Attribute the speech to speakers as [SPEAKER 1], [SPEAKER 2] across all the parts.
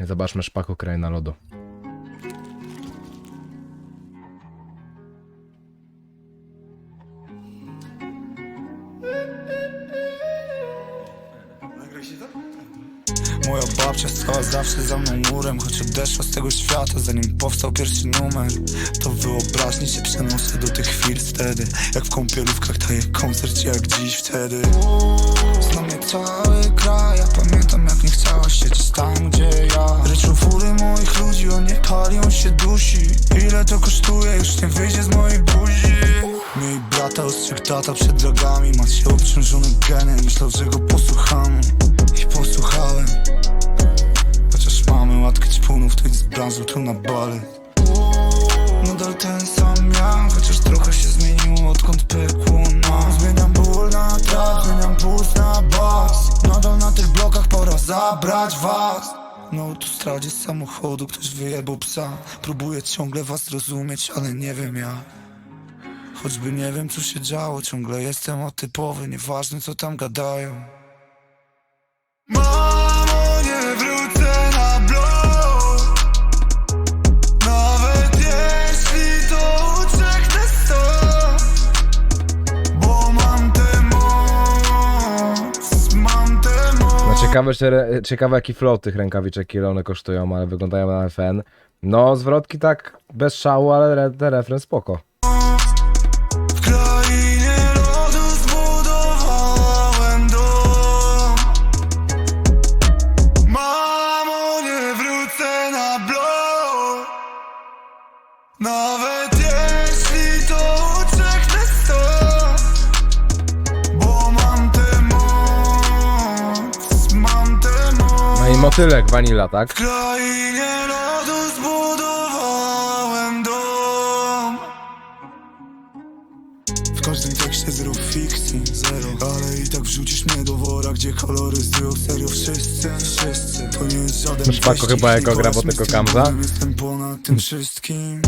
[SPEAKER 1] Zobaczmy szpaku kraina lodu.
[SPEAKER 2] Moja babcia stała zawsze za mną murem Choć odeszła z tego świata zanim powstał pierwszy numer. To wyobraźni się przenoszę do tych chwil wtedy Jak w kąpielówkach daję koncert jak dziś wtedy. Zna mnie cały kraj, ja pamiętam jak nie chciałaś siedzieć tam gdzie ja. Ryczą fury moich ludzi, on nie pali, on się dusi. Ile to kosztuje, już nie wyjdzie z mojej buzi. Miej brata, ostrzeg tata przed drogami Macie obciążone geny, myślał, że go posłuchamy. I posłuchałem ćpunów, to z branżu tu na balet Nadal ten sam ja, chociaż trochę się zmieniło odkąd pykło nam Zmieniam ból na trap, zmieniam puls na bas. Nadal na tych blokach pora zabrać was. Na autostradzie z samochodu ktoś wyjebał psa. Próbuję ciągle was zrozumieć, ale nie wiem jak. Choćby nie wiem co się działo, ciągle jestem atypowy Nieważne co tam gadają
[SPEAKER 1] ciekawe, re, ciekawe jaki flow tych rękawiczek, ile one kosztują, ale wyglądają na FN. No, zwrotki tak bez szału, ale re, ten refren spoko.
[SPEAKER 2] W krainie lodu zbudowałem dom wrócę na blok Nawet
[SPEAKER 1] No i motylek vanilla, tak?
[SPEAKER 2] w krainie lodu zbudowałem dom. W każdym tekście zero fikcji, zero. Ale i tak wrzucisz mnie do wora, gdzie kolory zdjął serio wszyscy, wszyscy. To nie jest żaden
[SPEAKER 1] Szpako chyba
[SPEAKER 2] tylko
[SPEAKER 1] gra
[SPEAKER 2] z tym
[SPEAKER 1] Kamza.
[SPEAKER 2] Jestem ponad tym wszystkim.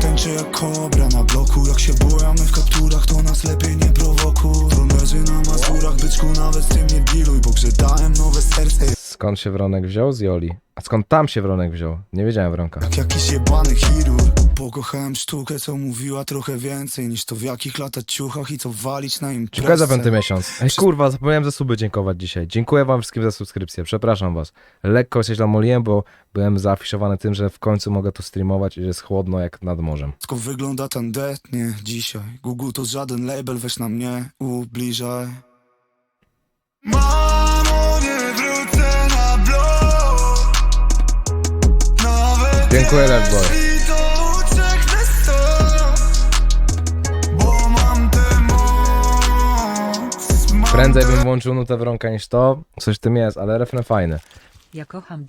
[SPEAKER 2] Tęczę jak kobra na bloku. Jak się bujamy w kapturach, to nas lepiej nie prowokuj. To leży na mazurach, byczku nawet z tym nie dealuj Bo grze dałem nowe serce
[SPEAKER 1] Skąd się Wronek wziął? Z Joli. A skąd tam się Wronek wziął? Nie wiedziałem Wronka.
[SPEAKER 2] Jak jakiś jebany chirurg Pokochałem sztukę, co mówiła trochę więcej Niż to w jakich latać ciuchach i co walić na imprezę
[SPEAKER 1] Dziękuję za piąty miesiąc. Ej, kurwa, zapomniałem za suby dziękować dzisiaj. Dziękuję wam wszystkim za subskrypcję. Przepraszam was. Lekko się zamoliłem, bo byłem zaafiszowany tym, że w końcu mogę tu streamować i że jest chłodno jak nad morzem.
[SPEAKER 2] Wszystko wygląda tandetnie dzisiaj Google to żaden label, weź na mnie ubliżaj Mamo, moc mam
[SPEAKER 1] Prędzej bym włączył nutę Wronka niż to. Coś w tym jest, ale refren fajny.
[SPEAKER 3] Ja kocham